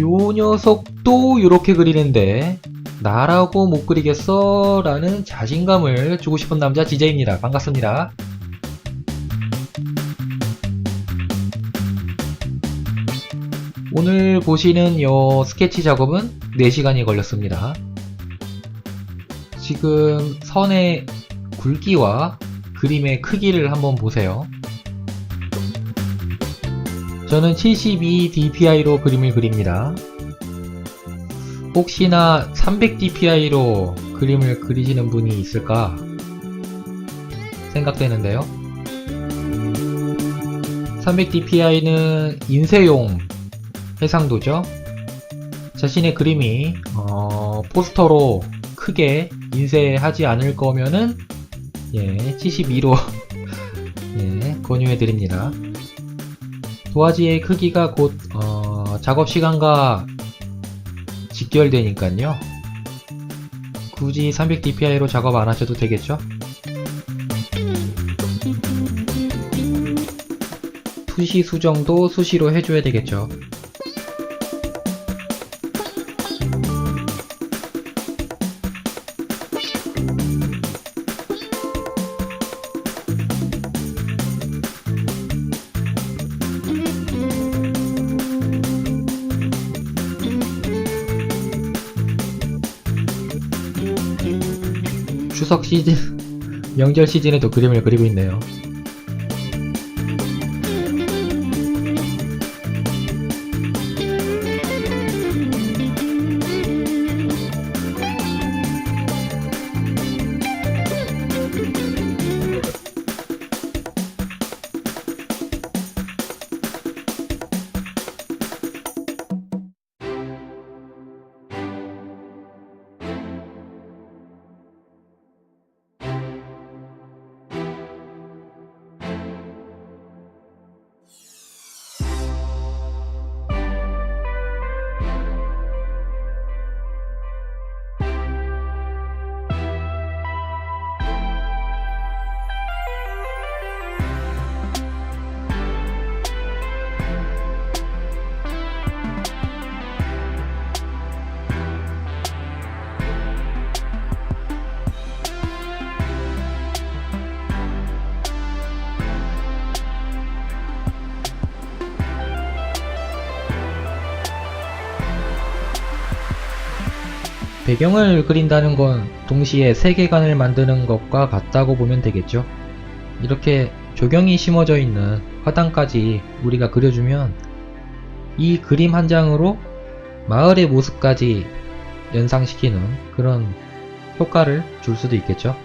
요 녀석도 이렇게 그리는데 나라고 못 그리겠어 라는 자신감을 주고 싶은 남자 DJ입니다. 반갑습니다. 오늘 보시는 요 스케치 작업은 4시간이 걸렸습니다. 지금 선의 굵기와 그림의 크기를 한번 보세요. 저는 72 dpi로 그림을 그립니다. 혹시나 300 dpi로 그림을 그리시는 분이 있을까 생각되는데요. 300 dpi는 인쇄용 해상도죠. 자신의 그림이 어, 포스터로 크게 인쇄하지 않을 거면은 예, 72로 예, 권유해 드립니다. 도화지의 크기가 곧 어, 작업 시간과 직결되니까요. 굳이 300dpi로 작업 안 하셔도 되겠죠? 투시 수정도 수시로 해줘야 되겠죠. 추석 시즌, 명절 시즌에도 그림을 그리고 있네요. 배경을 그린다는 건 동시에 세계관을 만드는 것과 같다고 보면 되겠죠. 이렇게 조경이 심어져 있는 화단까지 우리가 그려주면 이 그림 한 장으로 마을의 모습까지 연상시키는 그런 효과를 줄 수도 있겠죠.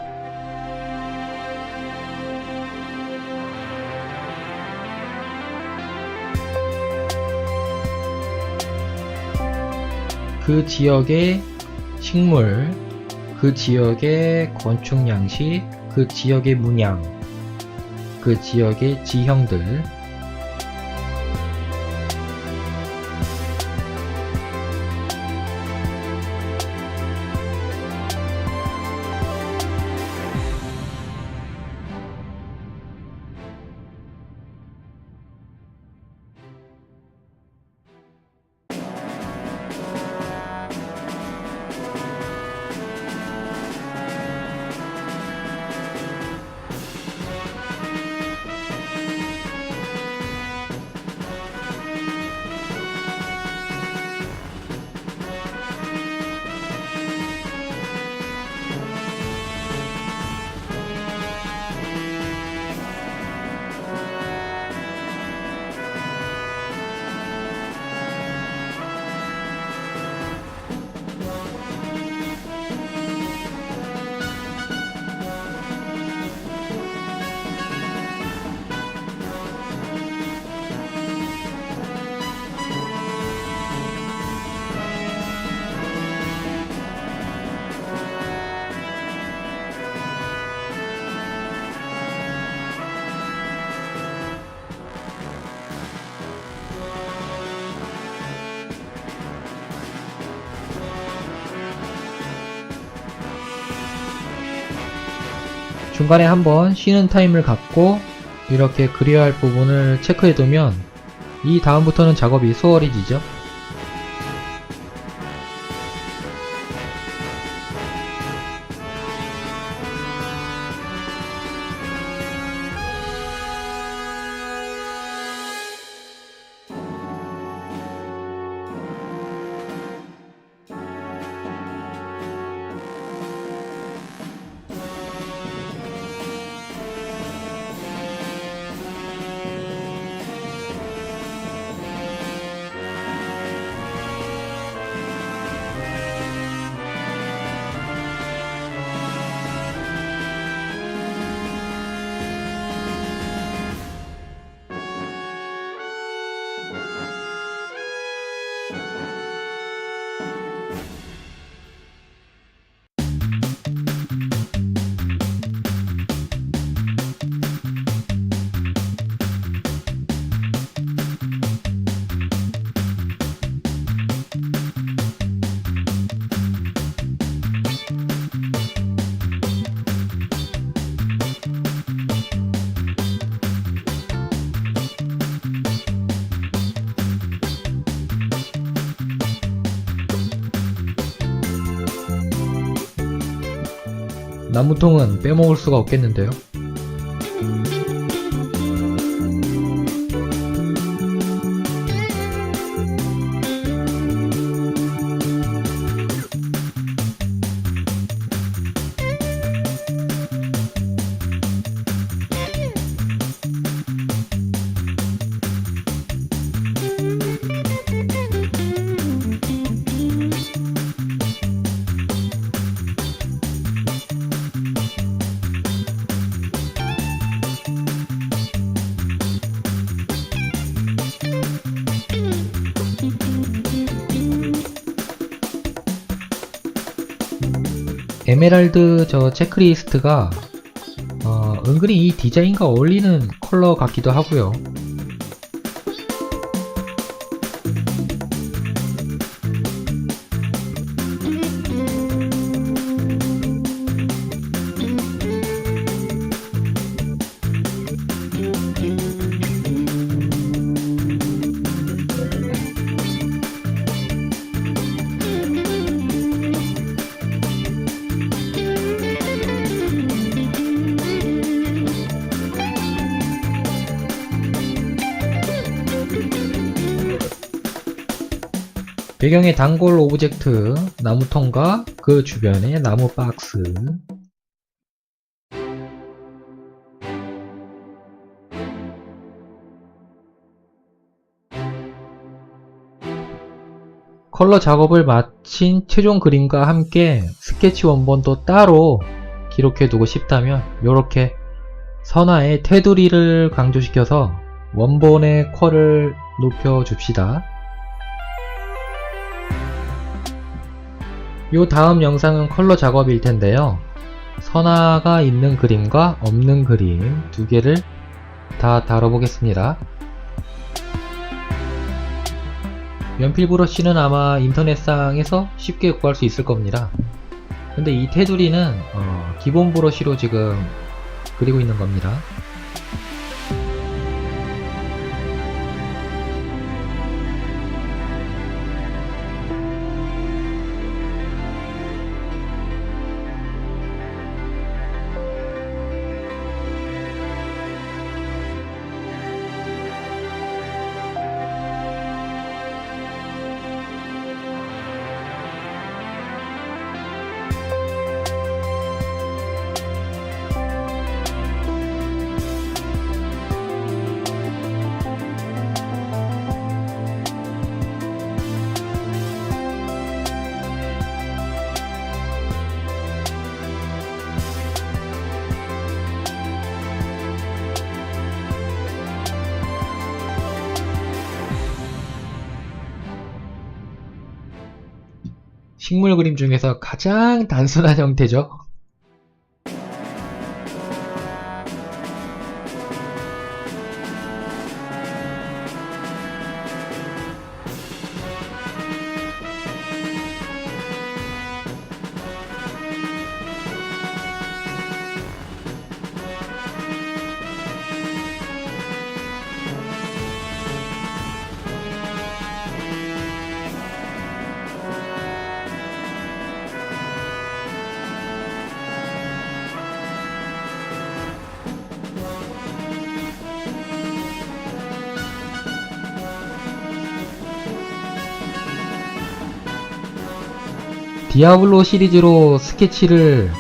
그 지역의 식물, 그 지역의 건축 양식, 그 지역의 문양, 그 지역의 지형들, 중간에 한번 쉬는 타임을 갖고 이렇게 그려야 할 부분을 체크해 두면 이 다음부터는 작업이 수월해지죠. 나무통은 빼먹을 수가 없겠는데요. 에메랄드 저 체크리스트가 어, 은근히 이 디자인과 어울리는 컬러 같기도 하고요. 배경의 단골 오브젝트 나무통과 그 주변의 나무 박스 컬러 작업을 마친 최종 그림과 함께 스케치 원본도 따로 기록해 두고 싶다면 이렇게 선화의 테두리를 강조시켜서 원본의 퀄을 높여 줍시다. 요 다음 영상은 컬러 작업일 텐데요. 선화가 있는 그림과 없는 그림 두 개를 다 다뤄보겠습니다. 연필 브러쉬는 아마 인터넷상에서 쉽게 구할 수 있을 겁니다. 근데 이 테두리는 어, 기본 브러쉬로 지금 그리고 있는 겁니다. 식물 그림 중에서 가장 단순한 형태죠. 디아블로 시리즈로 스케치를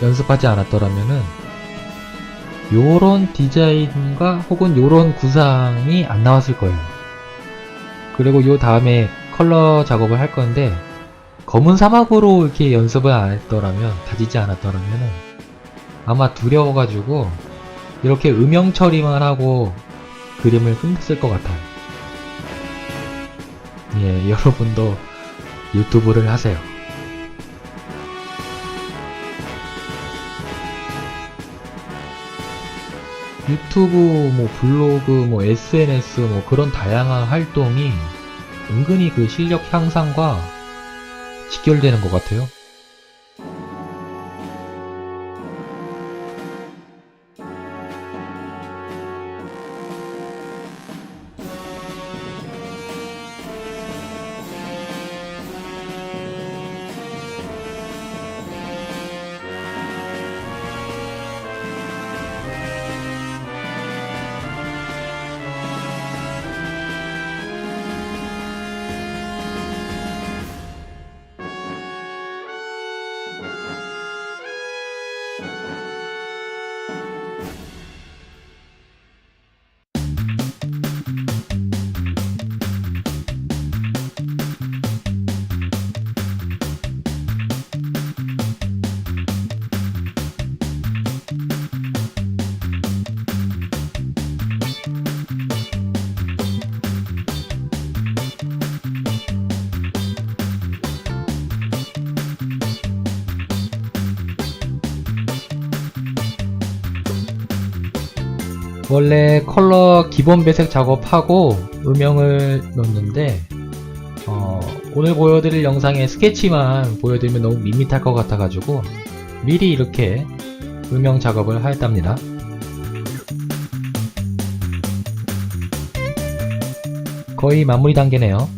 연습하지 않았더라면은 요런 디자인과 혹은 요런 구상이 안 나왔을 거예요. 그리고 요 다음에 컬러 작업을 할 건데 검은 사막으로 이렇게 연습을 안 했더라면 다지지 않았더라면은 아마 두려워가지고 이렇게 음영 처리만 하고 그림을 끝냈을 것 같아요. 예, 여러분도 유튜브를 하세요. 유튜브, 뭐 블로그, 뭐 SNS, 뭐 그런 다양한 활동이 은근히 그 실력 향상과 직결되는 것 같아요. 원래 컬러 기본 배색 작업하고 음영을 넣는데 어, 오늘 보여드릴 영상에 스케치만 보여드리면 너무 밋밋할 것 같아가지고 미리 이렇게 음영 작업을 하였답니다. 거의 마무리 단계네요.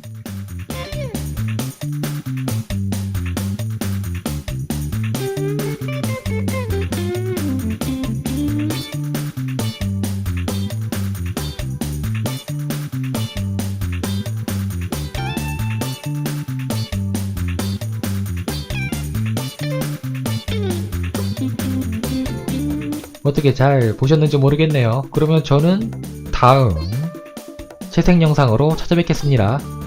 어떻게 잘 보셨는지 모르겠네요. 그러면 저는 다음 채색 영상으로 찾아뵙겠습니다.